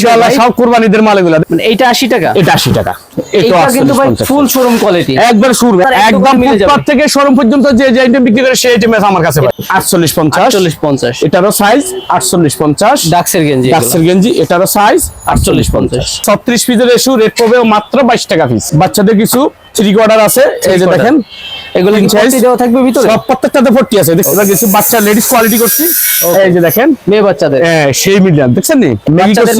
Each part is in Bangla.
ইনশাআল্লাহ সব কুরবানিদের মাল এগুলো মানে এইটা আশি টাকা। এটা আশি টাকা। এটা কিন্তু ভাই ফুল শোরুম কোয়ালিটি একবার শুরু একদম ফুটপাত থেকে শোরুম পর্যন্ত যে যে আইটেম বিক্রি করে সেই আইটেম আমার কাছে ভাই। আটচল্লিশ পঞ্চাশ। চল্লিশ পঞ্চাশ। এটারও সাইজ আটচল্লিশ পঞ্চাশ। ডাক্সের গেঞ্জি। ডাক্সের গেঞ্জি এটারও সাইজ আটচল্লিশ পঞ্চাশ। ছত্রিশ পিসের এসু রেট পড়বে মাত্র বাইশ টাকা পিস বাচ্চাদের কিছু থ্রি কোয়ার্টার আছে। এই যে দেখেন এগুলো কি পট্টি দেওয়া থাকবে ভিতরে? সব প্রত্যেকটাতে আছে। বাচ্চা লেডিস কোয়ালিটি করছি। এই যে দেখেন মেয়ে বাচ্চাদের? হ্যাঁ, সেই মিডিয়াম দেখছেন নি? বাচ্চাদের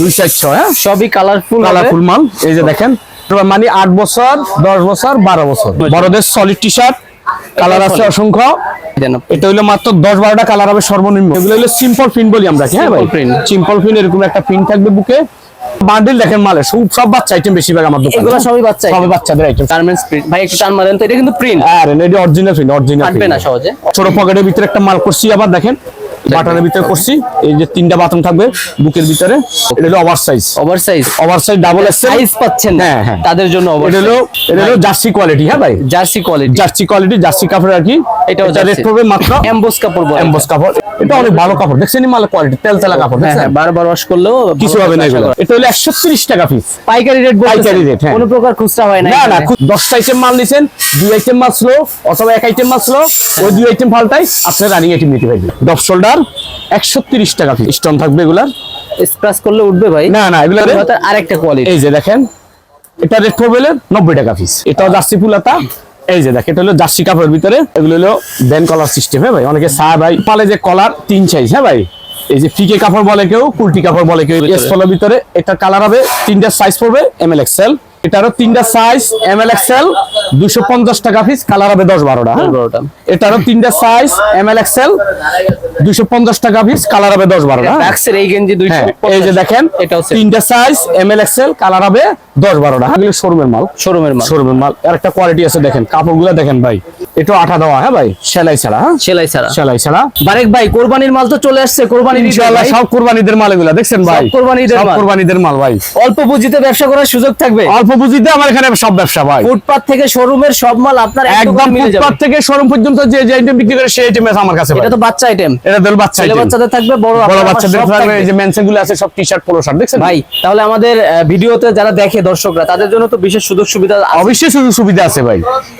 দুই চারশো হ্যাঁ? সবই কালারফুল কালারফুল মাল। এই যে দেখেন তোমার মানে আট বছর দশ বছর বারো বছর। বড়দের সলিড টি শার্ট কালার আছে অসংখ্য। এটা হইল মাত্র দশ বারোটা কালার হবে সর্বনিম্ন। এগুলো হলো সিম্পল প্রিন্ট বলি আমরা কি, হ্যাঁ ভাই? সিম্পল প্রিন্ট এরকম একটা প্রিন্ট থাকবে বুকে। বান্ডিল দেখেন মালের সব সব বাচ্চা আইটেম বেশিরভাগ আমার দোকানে। এগুলো সবই বাচ্চা সবই বাচ্চাদের আইটেম গার্মেন্টস প্রিন্ট ভাই একটু টান মারেন তো এটা কিন্তু প্রিন্ট আর এটা অরিজিনাল প্রিন্ট অরিজিনাল কাটবে না সহজে। ছোট পকেটের ভিতরে একটা মাল করছি আবার দেখেন। বাটনের ভিতরে করছি। এই যে তিনটা বাটন থাকবে বুকের ভিতরে। এটা হলো over size over size over size double XL size পাচ্ছেন হ্যাঁ, হ্যাঁ। তাদের জন্য এটা হলো এটা হলো জার্সি কোয়ালিটি হ্যাঁ ভাই? Jersey quality jersey quality jersey কাপড় আর কি। এটা রেট jersey। পড়বে মাত্র এমবোস কাপড় বলে। এমবস কাপড়। এটা অনেক ভালো কাপড়। দেখছেন মাল কোয়ালিটি তেল তেলা কাপড় হ্যাঁ দেখছেন? হ্যাঁ বারবার ওয়াশ করলেও কিছু হবে না এগুলো। এটা হলো একশো তিরিশ টাকা পিস পাইকারি রেট পাইকারি রেট হ্যাঁ। কোনো প্রকার খুচরা হয় না না না এখানে। খুব দশটা আইটেম মাল নিছেন দুই আইটেম মাল স্লো অথবা এক আইটেম মাল স্লো ওই দুই আইটেম ফালটাই আপনার রানিং আইটেম নিতে পারবেন। ডপ শোল্ডার একশো তিরিশ টাকা স্টোন থাকবে এগুলার? স্ক্র্যাচ করলে উঠবে ভাই। না না এগুলো আরেকটা কোয়ালিটি এই যে দেখেন এটা রেট পড়বে নব্বই টাকা পিস এটাও জার্সি ফুলাতা। এই যে দেখ এটা হলো জার্সি কাপড়ের ভিতরে। এগুলো হলো ব্যান কলার সিস্টেম হ্যাঁ ভাই? অনেকে চা ভাই পালে যে কলার তিন সাইজ হ্যাঁ ভাই? এই যে ফিকে কাপড় বলে কেউ কুলটি কাপড় বলে কেউ এস ফলের ভিতরে এটা কালার হবে তিনটা সাইজ পড়বে এম এল এক্সেল এটারও তিনটা সাইজ এম এল এক্সেল দুশো পঞ্চাশ টাকা পিস কালার হবে দশ বারোটা হ্যাঁ? এটারও তিনটা সাইজ এম এল এক্সেল দুশো পঞ্চাশ টাকা পিস কালার হবে দশ বারোটা হ্যাঁ? এই গেঞ্জি হ্যাঁ এই যে দেখেন। তিনটা size M L XL colour হবে দশ বারোটা এগুলো শোরুমের মাল। শোরুমের মাল। শোরুমের মাল। আর একটা কোয়ালিটি আছে দেখেন কাপড়গুলো দেখেন ভাই এটা আঠা দেওয়া হ্যাঁ ভাই? সেলাই ছাড়া হ্যাঁ? সেলাই ছাড়া। সেলাই ছাড়া। বারেক ভাই কোরবানির মাল তো চলে আসছে কোরবানির ঈদ ইনশাআল্লাহ সব কোরবানিদের মাল এগুলো দেখছেন ভাই? সব কোরবানিদের সব মাল। কুরবানিদের মাল ভাই। অল্প পুঁজিতে ব্যবসা করার সুযোগ থাকবে। অল্প পুঁজিতে আমার এখানে সব ব্যবসা ভাই। ফুটপাত থেকে শোরুমের সব মাল আপনার একদম ফুটপাত থেকে শোরুম পর্যন্ত যে যে আইটেম বিক্রি করে সেই আইটেম আমার কাছে এটা তো বাচ্চা আইটেম এটা দিল বাচ্চা item। বাচ্চাদের থাকবে বড় বড় বাচ্চাদের থাকবে যে গুলো আছে সব টি শার্ট পোলো শার্ট দেখছেন? ভাই তাহলে আমাদের ভিডিওতে যারা দেখে দর্শকরা তাদের জন্য তো বিশেষ সুযোগ সুবিধা অবশ্যই সুযোগ সুবিধা আছে ভাই।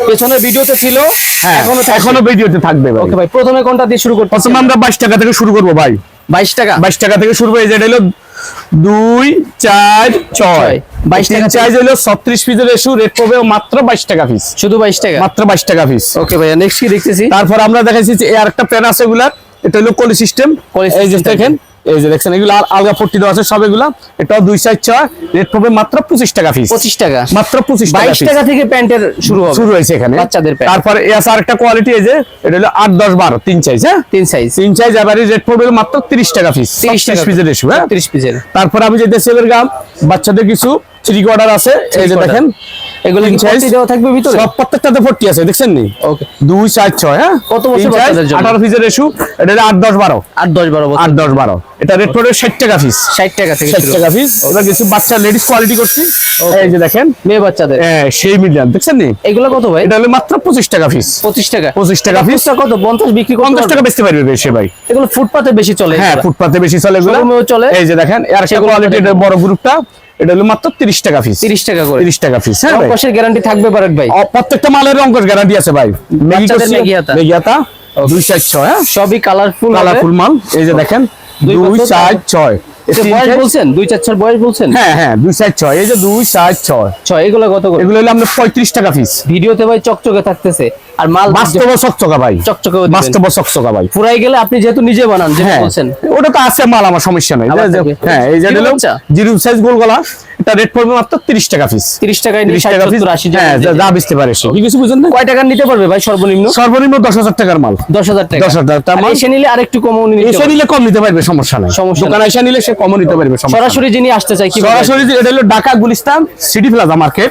পেছনের ভিডিওতে ছিল হ্যাঁ এখনও এখনও ভিডিওতে থাকবে ভাই। ওকে ভাই প্রথমে কোনটা দিয়ে শুরু করতে প্রথমে আমরা বাইশ টাকা থেকে শুরু করব ভাই। বাইশ টাকা। বাইশ টাকা থেকে শুরু করে যেটা হলো দুই চার ছয়। বাইশ টাকা চার্জ হলো ছত্রিশ পিসের এসু রেট পড়বে মাত্র বাইশ টাকা পিস শুধু বাইশ টাকা? মাত্র বাইশ টাকা পিস ওকে ভাইয়া নেক্সট কি দেখতেছি? তারপর আমরা দেখাচ্ছি যে আর একটা প্যান আছে এগুলার। এটা হলো কলি সিস্টেম এই যে দেখেন। এই যে দেখছেন এগুলো আলগা পট্টি দেওয়া আছে দুই সাইড ছয় রেট পড়বে মাত্র পঁচিশ টাকা ফিস পঁচিশ টাকা। মাত্র পঁচিশ টাকা বাইশ টাকা থেকে প্যান্টের শুরু শুরু হয়েছে এখানে। বাচ্চাদের তারপর আছে আরেকটা কোয়ালিটি এই যে এটা হলো আট দশ বারো তিন সাইজ হ্যাঁ? তিন সাইজ তিন সাইজ এবারে রেট পড়বে মাত্র তিরিশ টাকা 30 টাকা পিসের রেশু হ্যাঁ? তিরিশ পিসের তারপর আমি যেতে সেলের গাম বাচ্চাদের কিছু থ্রি কোয়ার্টার আছে এই যে দেখেন। এগুলো কি। পট্টি দেওয়া থাকবে ভিতরে? সব প্রত্যেকটাতে ফোর্টি আছে দেখছেন নি? ওকে দুই চার ছয় হ্যাঁ? কত বছর বাচ্চাদের জন্য? আঠারো পিসের রেশু এটা হলো আট দশ বারো। আট দশ বারো বছর। আট দশ বারো। এটা রেট পড়বে ষাট টাকা পিস ষাট টাকা থেকে ষাট শুরু। টাকা পিস এবার কিছু বাচ্চা লেডিস কোয়ালিটি করছি। এই যে দেখেন। মেয়ে বাচ্চাদের? হ্যাঁ, সেই মিডিয়াম দেখছেন নি? এগুলো কত ভাই? এটা হলো মাত্র পঁচিশ টাকা পিস পঁচিশ টাকা। পঁচিশ টাকা পিস কত? পঞ্চাশ বিক্রি করতে পঞ্চাশ পারবে? টাকা বেচতে পারবে বেশি ভাই। এগুলো ফুটপাতে বেশি চলে হ্যাঁ। ফুটপাতে বেশি চলে এগুলো। চলে। এই যে দেখেন আর সেগুলো কোয়ালিটি। বড় গ্রুপটা এটা হলো মাত্র 30 টাকা পিস 30 টাকা করে। 30 টাকা পিস হ্যাঁ রংকশের গ্যারান্টি থাকবে বারাক ভাই। প্রত্যেকটা মালের রংকশ গ্যারান্টি আছে ভাই। বাচ্চাদের মেগিয়াতা মেগিয়াতা 2 4 হ্যাঁ? সবই কালারফুল কালারফুল মাল এই যে দেখেন 2 4 6 বয়স বলছেন? দুই চার ছয় বয়স বলছেন? হ্যাঁ হ্যাঁ দুই চার ছয় এই যে দুই চার ছয়। ছয় এগুলো কত করে? এগুলো হলো আপনার পঁয়ত্রিশ টাকা পিস ভিডিওতে ভাই চকচকে থাকতেছে। আর মাল বাস্তব চকচকা ভাই। চকচকে বাস্তব চকচকা ভাই। ফুরাই গেলে আপনি যেহেতু নিজে বানান যেটা হ্যাঁ। বলছেন। ওটা তো আছে মাল আমার সমস্যা নাই। আবার যে- যে- থাকবে। হ্যাঁ এই যে হলো জিরো সাইজ গোল গলা। এটা রেট পড়বে মাত্র তিরিশ টাকা পিস তিরিশ টাকায় নিয়ে তিরিশ ষাট টাকা পিস সত্তর আশি হ্যাঁ যা- পারে সে কিছু বুঝেন না কয় টাকা নিতে পারবে ভাই সর্বনিম্ন? সর্বনিম্ন দশ হাজার টাকার মাল। দশ হাজার টাকা। মাল। এসে নিলে আরেকটু কম এসে নিলে কম নিতে পারবে সমস্যা নাই। সমস্যা দোকানে এসে নিলে সে কমও নিতে পারবে সরাসরি যিনি আসতে চাই কি সরাসরি এটা হলো Dhaka Gulistan City Plaza market.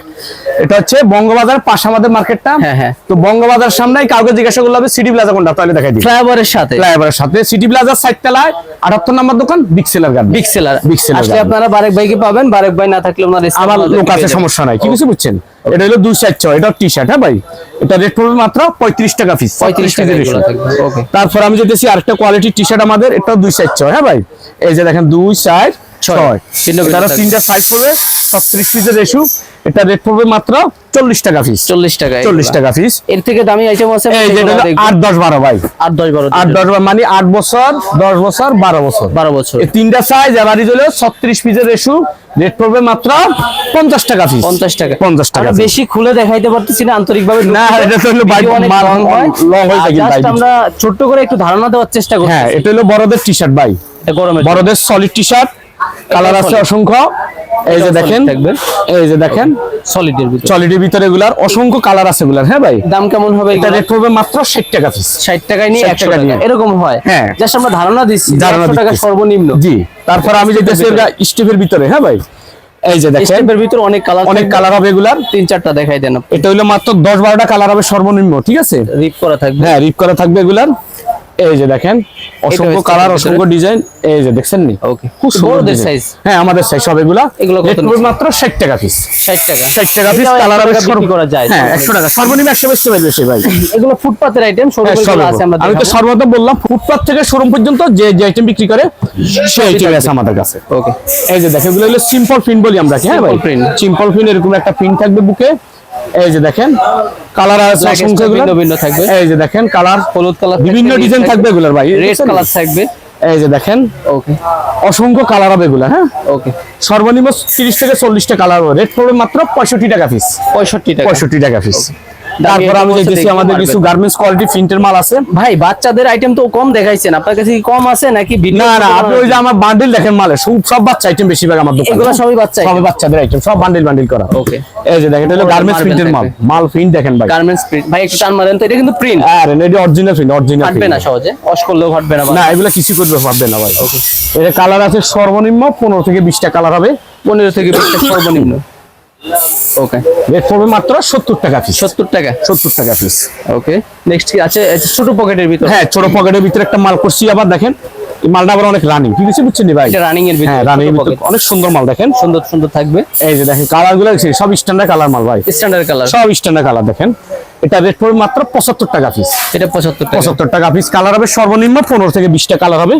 এটা হচ্ছে বঙ্গবাজার পাশে আমাদের মার্কেটটা। হ্যাঁ, হ্যাঁ। তো বঙ্গবাজার সামনে কাউকে জিজ্ঞাসা করলে হবে সিটি প্লাজা কোনটা তাহলে দেখাই দিই। ফ্লাইওভারের সাথে। ফ্লাইওভারের সাথে। সিটি প্লাজার সাইড তলায় আটাত্তর নম্বর দোকান big seller guard big seller big seller আসলে আপনারা বারেক ভাইকে পাবেন? বারেক ভাই না থাকলে ওনার আমার লোক আছে সমস্যা নাই। কি কিছু বুঝছেন? এটা হলো দুই সাইড ছয় এটা টি শার্ট হ্যাঁ ভাই? এটা রেট পড়বে মাত্র পঁয়ত্রিশ টাকা পিস পঁয়ত্রিশ টাকা তারপর আমি যেতেছি আরেকটা কোয়ালিটি টি শার্ট আমাদের এটা দুই সাইড ছয় হ্যাঁ ভাই? এই যে দেখেন দুই সাইড ছয়। তারা তিনটা সাইজ পড়বে। ছত্রিশ পিসের রেশু। এটা রেট পড়বে মাত্র চল্লিশ টাকা পিস চল্লিশ টাকা চল্লিশ টাকা পিস এর থেকে দামি আইটেম আছে আট দশ বারো ভাই। আট দশ বারো আট দশ বারো মানে আট বছর দশ বছর বারো বছর। বারো বছর। তিনটা সাইজ এবারই হলো ছত্রিশ পিসের রেশু রেট পড়বে মাত্র পঞ্চাশ টাকা পিস পঞ্চাশ টাকা। পঞ্চাশ টাকা বেশি খুলে দেখাইতে পারতেছি না আন্তরিক ভাবে না, এটা তো হলো হয়ে। থাকে আমরা ছোট্ট করে একটু ধারণা দেওয়ার চেষ্টা করছি হ্যাঁ এটা হলো বড়দের টি শার্ট ভাই গরমে বড়দের সলিড টি শার্ট কালার আছে অসংখ্য। এই যে দেখেন এই যে দেখেন। সলিডের ভিতরে। সলিডের ভিতরে এগুলার অসংখ্য কালার আছে এগুলার হ্যাঁ ভাই? দাম কেমন হবে এটা রেট পড়বে মাত্র ষাট টাকা পিস ষাট টাকায় নিয়ে 60 টাকা নিয়ে। এরকম হয়। হ্যাঁ। জাস্ট আমরা ধারণা দিচ্ছি ধারণা একশো টাকা সর্বনিম্ন। জি তারপর আমি যেতেছি ভিতরে। স্টিফের ভিতরে হ্যাঁ ভাই? এই যে দেখেন। স্টেপের ভিতরে অনেক কালার অনেক কালার হবে এগুলার। তিন চারটা দেখাই দেন এটা হলো মাত্র দশ বারোটা কালার হবে সর্বনিম্ন ঠিক আছে? রিপ করা থাকবে। হ্যাঁ রিপ করা থাকবে এগুলার। এই যে দেখেন অসংখ্য কালার অসংখ্য ডিজাইন এই যে দেখছেন নি? ওকে খুব সুন্দর সাইজ হ্যাঁ আমাদের সাইজ সব এগুলা? মাত্র ষাট টাকা পিস ষাট টাকা। ষাট টাকা পিস কালার 100 বিক্রি করা যায় হ্যাঁ একশো টাকা সর্বনিম্ন সে ভাই। এগুলো ফুটপাতের আইটেম হ্যাঁ, শোরুমে আছে আমরা আমি তো। সর্বদা বললাম ফুটপাথ থেকে শোরুম পর্যন্ত যে যে আইটেম বিক্রি করে সেই আইটেম আছে আমাদের কাছে। ওকে এই যে দেখেন এগুলো হলো সিম্পল প্রিন্ট বলি আমরা কি, হ্যাঁ ভাই? সিম্পল প্রিন্ট এরকম একটা প্রিন্ট থাকবে বুকে। এই যে দেখেন কালার আছে অসংখ্য ভিন্ন ভিন্ন থাকবে। এই যে দেখেন কালার হলুদ কালার বিভিন্ন ডিজাইন থাকবে এগুলোর ভাই রেড কালার থাকবে। এই যে দেখেন ওকে অসংখ্য কালার হবে এগুলো হ্যাঁ? ওকে সর্বনিম্ন তিরিশ থেকে চল্লিশটা কালার হবে। রেট পড়বে মাত্র পঁয়ষট্টি টাকা পিস পঁয়ষট্টি টাকা। পঁয়ষট্টি টাকা পিস তারপর আমি বলতে যেতেছি দেখি আমাদের কিছু গার্মেন্টস কোয়ালিটি প্রিন্টের মাল আছে। ভাই বাচ্চাদের আইটেম তো কম দেখাইছেন। আপনার কাছে কি কম আছে নাকি না না আপনি ওই যে আমার বান্ডিল দেখেন মালে সব সব বাচ্চা আইটেম বেশিরভাগ আমার দোকানে। এগুলো সবই বাচ্চা সবই বাচ্চাদের আইটেম সব বান্ডিল বান্ডিল করা। Okay. এই যে দেখেন এটা হলো গার্মেন্টস প্রিন্টের মাল। মাল প্রিন্ট দেখেন ভাই। গার্মেন্টস প্রিন্ট ভাই একটু টান মারেন তো এটা কিন্তু প্রিন্ট আর এটা অরিজিনাল প্রিন্ট অরিজিনাল ফাটবে না সহজে। ওয়াশ করলেও ফাটবে না না এগুলো কিছু করবে পারবে না ভাই। এটা কালার আছে সর্বনিম্ন পনেরো থেকে বিশটা কালার হবে। পনেরো থেকে বিশ টাকা সর্বনিম্ন। ওকে রেট পড়বে মাত্র সত্তর টাকা পিস সত্তর টাকা। সত্তর টাকা পিস ওকে নেক্সট কি আছে? ছোট পকেটের ভিতর। হ্যাঁ ছোট পকেটের ভিতরে একটা মাল করছি আবার দেখেন। এই মালটা আবার অনেক রানিং ঠিক আছে বুঝছেন ভাই? এটা রানিং এর ভিতর হ্যাঁ রানিং ছোট ভিতরে। অনেক সুন্দর মাল দেখেন। সুন্দর সুন্দর থাকবে। এই যে দেখেন কালারগুলো দেখছি, সব স্ট্যান্ডার্ড কালার মাল ভাই। স্ট্যান্ডার্ড কালার সব স্ট্যান্ডার্ড কালার দেখেন। এটা রেট পড়বে মাত্র পঁচাত্তর টাকা পিস এটা পঁচাত্তর টাকা। পঁচাত্তর টাকা পিস কালার হবে সর্বনিম্ন পনেরো থেকে বিশটা কালার হবে।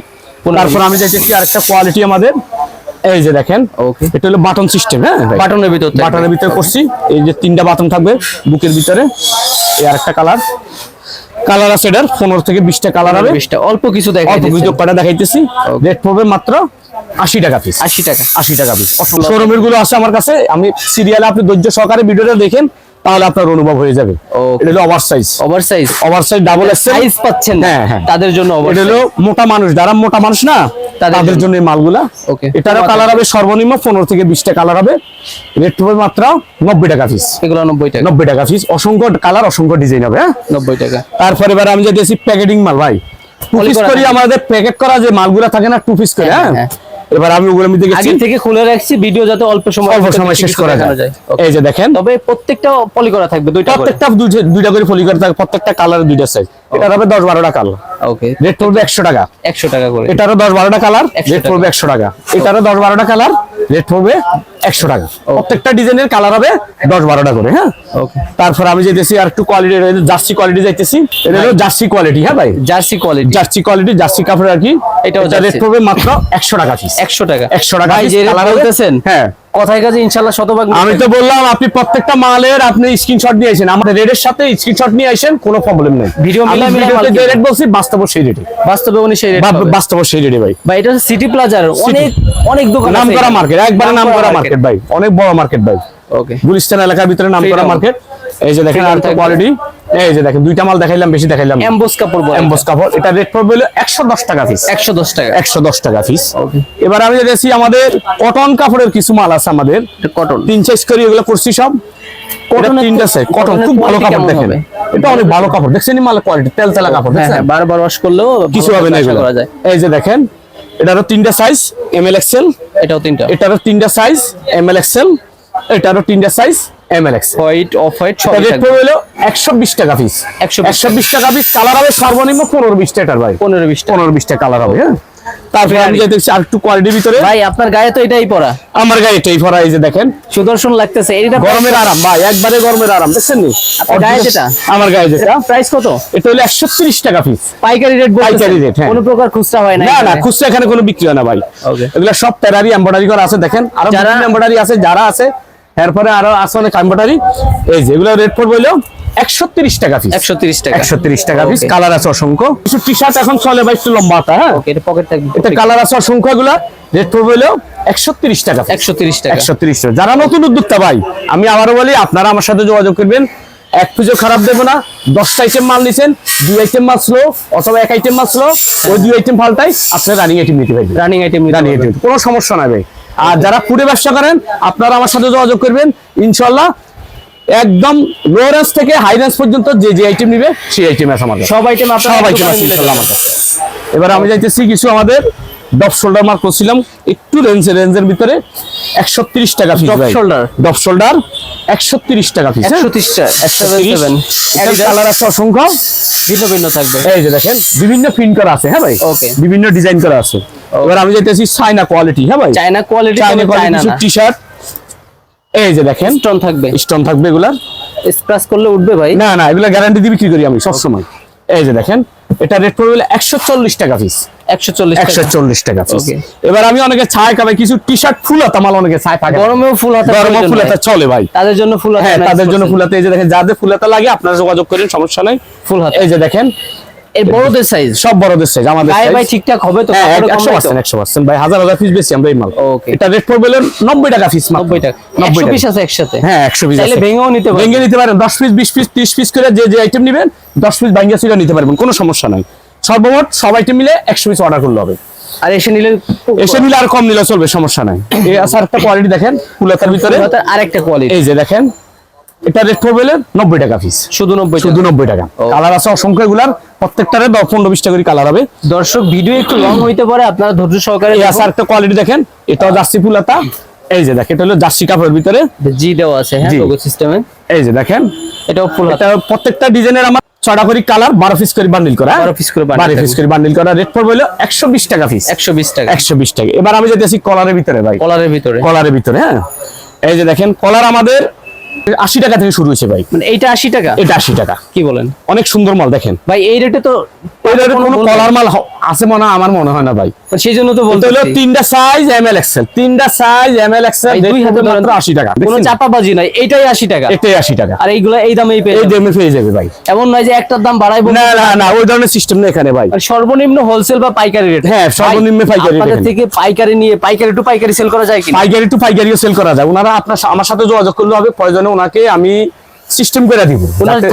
তারপর আমি চাইতেছি আরেকটা কোয়ালিটি আমাদের। এই যে দেখেন ওকে এটা হলো বাটন সিস্টেম হ্যাঁ? বাটনের ভিতর বাটনের ভিতরে করছি। এই যে তিনটা বাটন থাকবে বুকের ভিতরে। এই আরেকটা কালার। কালার আছে এটার পনেরো থেকে বিশটা কালার হবে। বিশটা। অল্প কিছু দেখা অল্প কিছু কটা দেখাইতেছি? রেট পড়বে মাত্র আশি টাকা পিস আশি টাকা। আশি টাকা পিস শোরুমেরগুলো আছে আমার কাছে। আমি সিরিয়ালে আপনি ধৈর্য সহকারে ভিডিওটা দেখেন। তাহলে আপনার অনুভব হয়ে যাবে। এটা হলো over size over size over size double size পাচ্ছেন হ্যাঁ, হ্যাঁ। তাদের জন্য এটা হলো মোটা মানুষ। যারা মোটা মানুষ না তাদের জন্য। এই মালগুলা। Okay. এটারও কালার হবে সর্বনিম্ন পনেরো থেকে বিশটা কালার হবে। রেট পড়বে মাত্র নব্বই টাকা পিস এগুলো নব্বই টাকা। নব্বই টাকা পিস অসংখ্য কালার অসংখ্য ডিজাইন হবে হ্যাঁ? নব্বই টাকা। তারপরে এবার আমি যেতেছি প্যাকেটিং মাল ভাই টু পিস করি আমাদের প্যাকেট করা যে মালগুলা থাকে না টু পিস করে হ্যাঁ, হ্যাঁ হ্যাঁ। এবার আমি ওগুলো মধ্যে গেছি আগে থেকে খুলে রাখছি ভিডিও যাতে অল্প সময় অল্প সময় শেষ করা যায়. এই যে দেখেন। তবে প্রত্যেকটা পলি করা থাকবে দুইটা করে। প্রত্যেকটা দুইটা- করে ফলি থাকবে থাকে প্রত্যেকটা কালার দুইটা সাইজ এটা হবে দশ বারোটা কালার। ওকে রেট পড়বে একশো টাকা। একশো টাকা করে। এটারও দশ বারোটা কালার 100 রেট পড়বে একশো টাকা। এটারও দশ বারোটা কালার রেট পড়বে একশো টাকা। প্রত্যেকটা ডিজাইনের কালার হবে দশ বারোটা করে হ্যাঁ? তারপর আমি যেতেছি আর একটু কোয়ালিটি জার্সি কোয়ালিটি যাইতেছি। এটা হলো জার্সি কোয়ালিটি হ্যাঁ ভাই? Jersey quality jersey quality jersey কাপড় আর কি। এটা রেট। পড়বে মাত্র একশো টাকা পিস একশো টাকা। একশো টাকা। বলতেছেন হ্যাঁ। কথায় কাজে ইনশাল্লাহ শতভাগ আমি তো বললাম আপনি প্রত্যেকটা মালের আপনি স্ক্রিনশট নিয়ে আসেন। আমাদের রেটের সাথে স্ক্রিনশট নিয়ে আসেন কোনো প্রবলেম নেই। মিলে আমি যে রেট বলছি বাস্তব সেই রেটে বাস্তব উনি সেই রেট বাস্তব সেই রেটে ভাই। ভাই এটা সিটি প্লাজার অনেক অনেক দোকান নাম করা মার্কেট একবারে নাম করা মার্কেট ভাই। অনেক বড় মার্কেট ভাই। ওকে গুলিস্তান এলাকার ভিতরে নাম করা মার্কেট এই যে দেখেন আর। কোয়ালিটি এই যে দেখেন দুইটা মাল দেখাইলাম বেশি দেখাইলাম এমবোস কাপড় বলে। এমবস কাপড়। এটা রেট পড়বে হলো একশো দশ টাকা পিস একশো দশ টাকা। একশো দশ টাকা পিস. এবার আমি দেখছি আমাদের কটন কাপড়ের কিছু মাল আছে আমাদের। কটন তিন সাইজ করে এগুলো করছি সব। এর তিনটা সেট কটন খুব ভালো কাপড় দেখেন। এটা অনেক ভালো কাপড়। দেখছেন মাল কোয়ালিটি তেল তেলা কাপড় হ্যাঁ দেখছেন? হ্যাঁ বারবার ওয়াশ করলেও কিছু হবে না এগুলো। এই যে দেখেন এটারও তিনটা সাইজ এম এল এক্সেল এটাও তিনটা। এটারও তিনটা সাইজ এম এল এক্সেল এটারও তিনটা size M L XL white off white সব রেট পড়বে হলো একশো বিশ টাকা পিস 120 একশো টাকা পিস কালার হবে সর্বনিম্ন টাকার ভাই। কালার হবে হ্যাঁ? তারপরে আমি যাইতেছি আর একটু কোয়ালিটির ভিতরে। ভাই আপনার গায়ে তো এটাই পরা। আমার গায়ে এটাই ভরা এই যে দেখেন। সুদর্শন লাগতেছে। এটা গরমের আরাম ভাই একবারে গরমের আরাম দেখছেন নি? গায়ে যেটা? আমার গায়ে যেটা। প্রাইস কত? এটা হলো একশো তিরিশ টাকা পিস পাইকারি রেট পাইকারি rate, হ্যাঁ। কোনো প্রকার খুচরা হয় না না না খুচরা এখানে কোনো বিক্রি হয় না ভাই. এগুলা সব টেরারি এমব্রয়ডারি করা আছে দেখেন। আরও এমব্রয়ডারি আছে যারা আছে এরপরে আরও আছে অনেক এমব্রয়ডারি এই যে এগুলো রেট পড়বে হলো একশো তিরিশ টাকা পিস 130 টাকা। একশো তিরিশ টাকা পিস কালার আছে অসংখ্য। কিছু টি শার্ট এখন চলে ভাই একটু লম্বা হাতা, হ্যাঁ? এটা পকেট থাকবে। এটা কালার আছে অসংখ্য এগুলা। রেট পড়বে হলো একশো তিরিশ টাকা piece। 130 টাকা। একশো তিরিশ টাকা। যারা নতুন উদ্যোক্তা ভাই আমি আবারও বলি আপনারা আমার সাথে যোগাযোগ করবেন। এক পিসও খারাপ দেবো না। দশটা আইটেম মাল নিছেন দুই আইটেম মাল স্লো অথবা এক আইটেম মাল স্লো ওই দুই আইটেম ফালটাই আপনি রানিং আইটেম নিতে পারবেন। রানিং আইটেম রানিং আইটেম কোনো সমস্যা নাই ভাই। আর যারা ফুডে ব্যবসা করেন আপনারা আমার সাথে যোগাযোগ করবেন। ইনশাল্লাহ একদম লো রেঞ্জ থেকে হাই রেঞ্জ পর্যন্ত যে যে আইটেম নিবে সেই আইটেম আছে আমাদের। সব আইটেম সব আইটেম আছে ইনশাল্লাহ কাছে এবার আমি যাইতেছি কিছু আমাদের ডপ শোল্ডার মার্ক করছিলাম একটু রেঞ্জের রেঞ্জের ভিতরে একশো তিরিশ টাকা Drop shoulder? ডপ শোল্ডার একশো তিরিশ টাকা পিস 130 টাকা, 77 Adidas? কালার আছে অসংখ্য। ভিন্ন ভিন্ন থাকবে। এই যে দেখেন বিভিন্ন প্রিন্ট করা আছে হ্যাঁ ভাই? ওকে বিভিন্ন ডিজাইন করা আছে। এবার আমি যাইতেছি চাইনা কোয়ালিটি হ্যাঁ ভাই? চায়না কোয়ালিটি চাইনা কোয়ালিটি কিছু টি শার্ট এই যে দেখেন। স্টোন থাকবে। স্টোন থাকবে এগুলার। স্ক্র্যাচ করলে উঠবে ভাই। না না এগুলা গ্যারান্টি দিয়ে বিক্রি করি আমি সবসময়। এই যে দেখেন এটা রেট পড়বে একশো চল্লিশ টাকা পিস 140 একশো টাকা। চল্লিশ টাকা পিস. এবার আমি অনেকে ছায় খাবে কিছু টি শার্ট ফুল হাতা মাল অনেকে ছায় থাকে গরমেও ফুল হাতা গরমে ফুল। হাতা চলে ভাই। তাদের জন্য ফুল হাতা হ্যাঁ তাদের জন্য। ফুল হাতা। এই যে দেখেন যাদের ফুল হাতা লাগে আপনারা যোগাযোগ করেন সমস্যা নাই। ফুল হাতা। এই যে দেখেন এর বড়দের সাইজ সব বড়দের সাইজ আমাদের ভাই ঠিকঠাক হবে তো হ্যাঁ কাপড়ে কম একশো নাই তো? পার্সেন্ট একশো পার্সেন্ট ভাই হাজার হাজার পিস বেশি আমরা এই মাল। Okay. এটা রেট পড়বে হলো নব্বই টাকা পিস নব্বই টাকা। নব্বই একশো টাকা পিস আছে একসাথে? হ্যাঁ একশো পিস চাইলে ভেঙেও নিতে পারবেন। ভেঙে নিতে পারেন। দশ পিস বিশ পিস ত্রিশ পিস করে যে যে আইটেম নেবেন দশ পিস ভাঙ্গিয়া ছিল নিতে পারবেন। কোনো সমস্যা নাই। সর্বমোট সব আইটেম মিলে একশো পিস অর্ডার করলে হবে। আর এসে নিলে এসে নিলে আর কম নিলে চলবে সমস্যা নাই। এই একটা কোয়ালিটি দেখেন ফুলাতার ভিতরে। আরেকটা কোয়ালিটি এই যে দেখেন এটা রেট পড়বে নব্বই টাকা পিস শুধু নব্বই শুধু নব্বই টাকা। কালার আছে অসংখ্য এগুলার। প্রত্যেকটারে দশ পনেরো বিশটা করে কালার হবে। দর্শক ভিডিও একটু লং হইতে পারে আপনারা ধৈর্য সহকারে এই একটা কোয়ালিটি দেখেন এটাও জার্সি ফুলাতা। এই যে দেখেন এটা হলো জার্সি কাপড়ের ভিতরে। জি দেওয়া আছে হ্যাঁ লোগো সিস্টেমে এই যে দেখেন এটাও ফুল হাতা এটা প্রত্যেকটা ডিজাইনের আমার ছটা করে কালার বারো পিস করে বান্ডিল করা। 12 পিস করে বারো পিস করে বান্ডিল করা। রেট পড়বে হলো একশো বিশ টাকা পিস একশো বিশ টাকা। একশো বিশ টাকা। এবার আমি যেতেছি কলারের ভিতরে ভাই। কলারের ভিতরে। কলারের ভিতরে হ্যাঁ। এই যে দেখেন কলার আমাদের আশি টাকা থেকে শুরু হয়েছে ভাই। মানে এইটা আশি টাকা? এটা আশি টাকা। কি বলেন? অনেক সুন্দর মাল দেখেন। ভাই এই রেটে তো এটার কোনো কলার মাল আছে মনে হয় আমার মনে হয় না ভাই। সেই জন্য তো বলতে হলো তিনটা সাইজ এম এল এক্সেল তিনটা সাইজ এম এল এক্সেল দুই ধরেন মাত্র আশি টাকা কোনো চাপাবাজি নাই এটাই আশি টাকা। এটাই আশি টাকা। আর এইগুলা এই দামেই পেয়ে এই দামে পেয়ে যাবে ভাই। এমন নয় যে একটার দাম বাড়াইবো। না না না ওই ধরনের সিস্টেম নেই এখানে ভাই। মানে সর্বনিম্ন হোলসেল বা পাইকারি রেট হ্যাঁ, সর্বনিম্ন পাইকারি আপনাদের থেকে পাইকারি নিয়ে পাইকারি টু পাইকারি সেল করা যায় কি পাইকারি টু পাইকারিও সেল করা যায়। ওনারা আপনার আমার সাথে যোগাযোগ করলে হবে প্রয়োজনে ওনাকে আমি সিস্টেম করে দিব।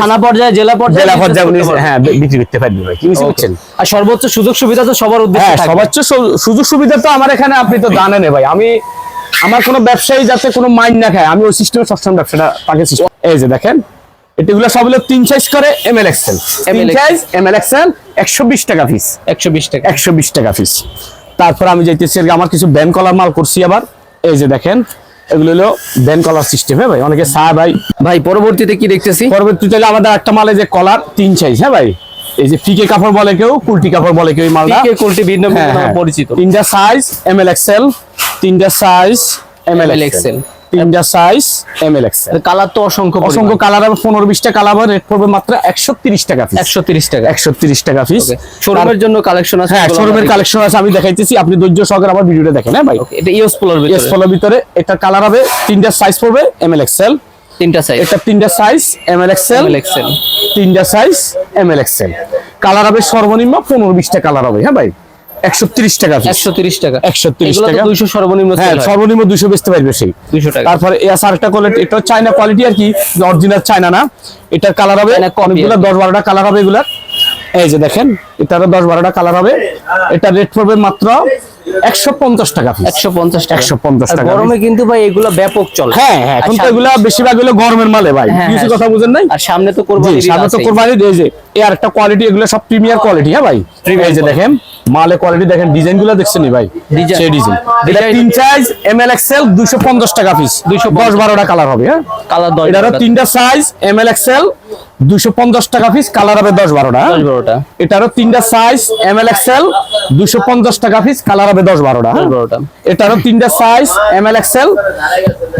থানা পর্যায়ে জেলা পর্যায়ে জেলা পর্যায়ে উনি হ্যাঁ বিক্রি করতে পারবে ভাই কি বুঝতে পারছেন আর সর্বোচ্চ সুযোগ সুবিধা তো সবার উদ্দেশ্যে হ্যাঁ থাকবে। সবার চেয়ে সু- সুযোগ সুবিধা তো আমার এখানে আপনি তো জানেন ভাই। আমি আমার কোনো ব্যবসায়ী যাতে কোনো মাইন্ড না খায় আমি ওই সিস্টেমে সবসময় ব্যবসাটা তাকে এই যে দেখেন এগুলো সব হলো তিন সাইজ করে এম এল এক্সেল তিন সাইজ এম এল এক্সেল একশো বিশ টাকা পিস একশো বিশ টাকা। একশো বিশ টাকা পিস তারপর আমি যাইতেছি আর আমার কিছু ব্যান কলার মাল করছি আবার। এই যে দেখেন এগুলো হলো ব্যান কলার সিস্টেম হ্যাঁ ভাই? অনেকে সা ভাই ভাই পরবর্তীতে কি দেখতেছি? পরবর্তীতে আমাদের একটা মালে যে কলার তিন সাইজ হ্যাঁ ভাই? এই যে ফিকে কাপড় বলে কেউ কুলটি কাপড় বলে কেউ মালটা। পিকে কোয়ালিটি ভিন্ন হ্যাঁ, হ্যাঁ। পরিচিত। তিনটা সাইজ এম এল এক্সেল তিনটা সাইজ এম এল এক্সেল তিনটা size M L XL colour তো অসংখ্য অসংখ্য কালার হবে পনেরো বিশটা কালার হবে রেট পড়বে মাত্র একশো তিরিশ টাকা একশো তিরিশ টাকা। একশো তিরিশ টাকা শোরুমের জন্য কালেকশন আছে হ্যাঁ শোরুমের কালেকশন আছে আমি দেখাইতেছি আপনি ধৈর্য সহকারে আমার ভিডিওটা দেখেন হ্যাঁ ভাই? এটা পোলার এস ভিতরে। ফলের ভিতরে এটা কালার হবে তিনটা সাইজ পড়বে এম এল এক্সেল তিনটা সাইজ এটা তিনটা সাইজ এম এল এক্সেল তিনটা size M L XL colour হবে সর্বনিম্ন পনেরো বিশটা কালার হবে হ্যাঁ ভাই? একশো তিরিশ টাকা পিস একশো তিরিশ টাকা। 130 এগুলো টাকা। সর্বনিম্ন হ্যাঁ সর্বনিম্ন দুশো বেচতে পারবে সেই। 200 টাকা। তারপরে এ আছে কোয়ালিটি এটা চাইনা কোয়ালিটি আর কি অরিজিনাল চাইনা না। এটার কালার হবে অনেকগুলো আর কি। দশ বারোটা কালার হবে এগুলার। এই যে দেখেন এটারও কালার হবে। এটা রেট পড়বে মাত্র একশো পঞ্চাশ টাকা টাকা। 150 টাকা গরমে কিন্তু ভাই এগুলো ব্যাপক চলে। হ্যাঁ হ্যাঁ এখন তো এগুলা বেশিরভাগ হলো গরমের মালে ভাই। হ্যাঁ, কিছু হ্যাঁ। কথা বুঝেন নাই? আর সামনে তো কোরবানি সামনে তো কোরবানি এই যে। এর একটা কোয়ালিটি এগুলো সব প্রিমিয়ার কোয়ালিটি হ্যাঁ ভাই? এই যে দেখেন মালে কোয়ালিটি দেখেন ডিজাইনগুলো দেখছেন ভাই? সেই ডিজাইন এটা তিন সাইজ এম এল এক্সেল দুইশো পঞ্চাশ টাকা পিস দুইশো দশ বারোটা কালার হবে হ্যাঁ? কালার দশ এটারও তিনটা সাইজ এম এল এক্সেল দুইশো পঞ্চাশ টাকা পিস কালার হবে দশ বারোটা হ্যাঁ? দশ বারোটা। এটারও তিনটা সাইজ এম এল এক্সেল দুইশো পঞ্চাশ টাকা পিস কালার হবে দশ বারোটা হ্যাঁ? বারোটা। এটারও তিনটা সাইজ এম এল এক্সেল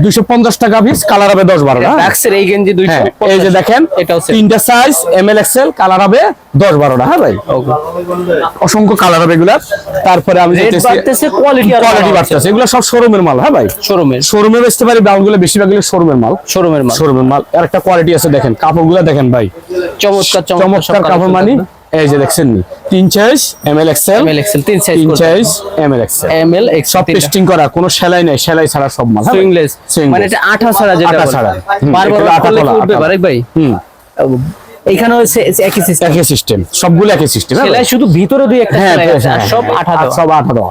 দুইশো পঞ্চাশ টাকা পিস কালার হবে দশ বারোটা? এই গেঞ্জি দুইশো হ্যাঁ? এই যে দেখেন এটাও same। তিনটা size M L XL colour হবে দশ বারোটা হ্যাঁ ভাই? অসংখ্য কালার হবে এগুলা তারপরে আমি কোয়ালিটি কোয়ালিটি বাড়তেছে এগুলো সব শোরুমের মাল হ্যাঁ ভাই? শোরুমের শোরুমে বেচতে পারি ব্রাউনগুলো বেশিরভাগ শোরুমের মাল। শোরুমের মাল। শোরুমের মাল। আর একটা কোয়ালিটি আছে দেখেন কাপড়গুলো দেখেন ভাই। চমৎকার চমৎকার কাপড় মানি। এই যে দেখছেন তিন size M L XL ML XL তিন সাইজ তিন size M L XL ML X সব টেস্টিং করা কোনো সেলাই নাই সেলাই ছাড়া সব মাল হ্যাঁ সুইংলেস মানে এটা আঠা ছাড়া যেটা আঠা ছাড়া। বারবার আঠা খোলা, ভাই? হুম। এখানেও একই সিস্টেম সিস্টেম সবগুলো একই হ্যাঁ সিস্টেম শুধু ভিতরে দুই একটা হ্যাঁ, হ্যাঁ, সব আঠা দেওয়া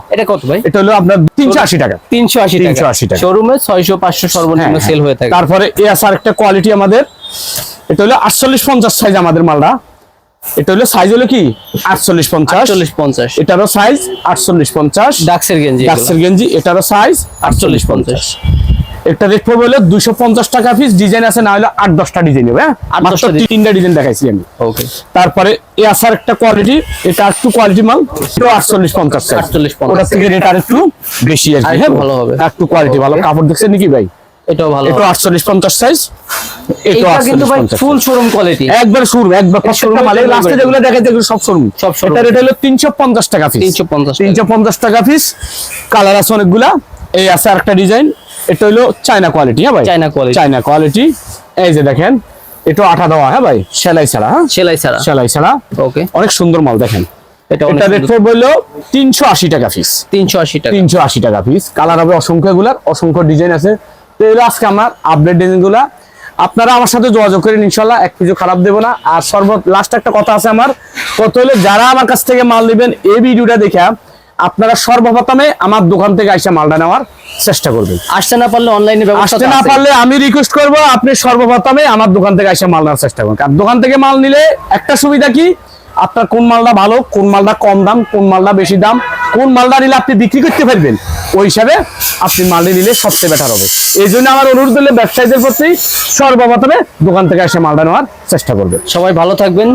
এটা হলো আপনার 380 টাকা। 380 টাকা। 380 টাকা। শোরুমে 600 500 সর্বনিম্ন সেল হয়ে থাকে। তারপরে এস একটা কোয়ালিটি আমাদের এটা হলো 48 50 সাইজ আমাদের মালটা। এটা হলো সাইজ হলো কি? 48 50 48 50 এটারও সাইজ আটচল্লিশ 50 ডাক্সের গেঞ্জি ডাক্সের গেঞ্জি এটারও সাইজ 48 50 এটা রেট বলে হলো দুইশো পঞ্চাশ টাকা পিস ডিজাইন আছে না হলে আট দশটা ডিজাইন হবে হ্যাঁ? তিনটা ডিজাইন দেখাইছি আমি। ওকে তারপরে এ একটা কোয়ালিটি এটা একটু কোয়ালিটি মাল আটচল্লিশ পঞ্চাশ আটচল্লিশ থেকে রেট আর একটু বেশি আর হ্যাঁ? ভালো হবে। একটু কোয়ালিটি ভালো। কাপড় দেখছেন নাকি ভাই? ফুল শোরুম কোয়ালিটি একবার একবার শোরুম দেখাই সব শোরুম রেট হলো 350 টাকা টাকা। পিস কালার আছে অনেকগুলা এই আছে আরেকটা ডিজাইন এটা হলো চায়না কোয়ালিটি হ্যাঁ ভাই? China কোয়ালিটি চায়না কোয়ালিটি এই যে দেখেন এটা আঠা দেওয়া হ্যাঁ ভাই? সেলাই ছাড়া হ্যাঁ? সেলাই ছাড়া। সেলাই ছাড়া। ওকে অনেক সুন্দর মাল দেখেন। এটা রেট বলল তিনশো আশি টাকা পিস তিনশো আশি টাকা। তিনশো আশি টাকা পিস কালার হবে অসংখ্য এগুলার অসংখ্য ডিজাইন আছে। তো এগুলো আজকে আমার আপডেট ডিজাইনগুলা। আপনারা আমার সাথে যোগাযোগ করেন ইনশাল্লাহ এক কিছু খারাপ দেবো না। আর সর্ব লাস্ট একটা কথা আছে আমার। কত হলে যারা আমার কাছ থেকে মাল নেবেন এই ভিডিওটা দেখে আপনারা সর্বপ্রথমে আমার দোকান থেকে আইসা মালটা নেওয়ার চেষ্টা করবেন। আসতে না পারলে অনলাইনে আসতে না পারলে আমি রিকোয়েস্ট করব আপনি সর্বপ্রথমে আমার দোকান থেকে আসে মাল নেওয়ার চেষ্টা করুন। আর দোকান থেকে মাল নিলে একটা সুবিধা কি? আপনার কোন মালটা ভালো কোন মালটা কম দাম কোন মালটা বেশি দাম কোন মালটা নিলে আপনি বিক্রি করতে পারবেন ওই হিসাবে আপনি মালটা নিলে সবচেয়ে বেটার হবে। এই জন্য আমার অনুরোধ করলে ব্যবসায়ীদের প্রতি সর্বপ্রথমে দোকান থেকে এসে মালটা নেওয়ার চেষ্টা করবেন। সবাই ভালো থাকবেন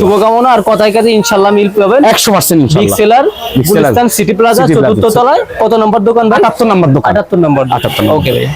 শুভকামনা আর কথায় কাছে ইনশাল্লাহ মিল পাবেন। একশো percent big seller City Plaza চতুর্থ তলায় কত নম্বর দোকান ভাই? আটাত্তর নম্বর দোকান। আটাত্তর নম্বর 78 নম্বর। ওকে ভাই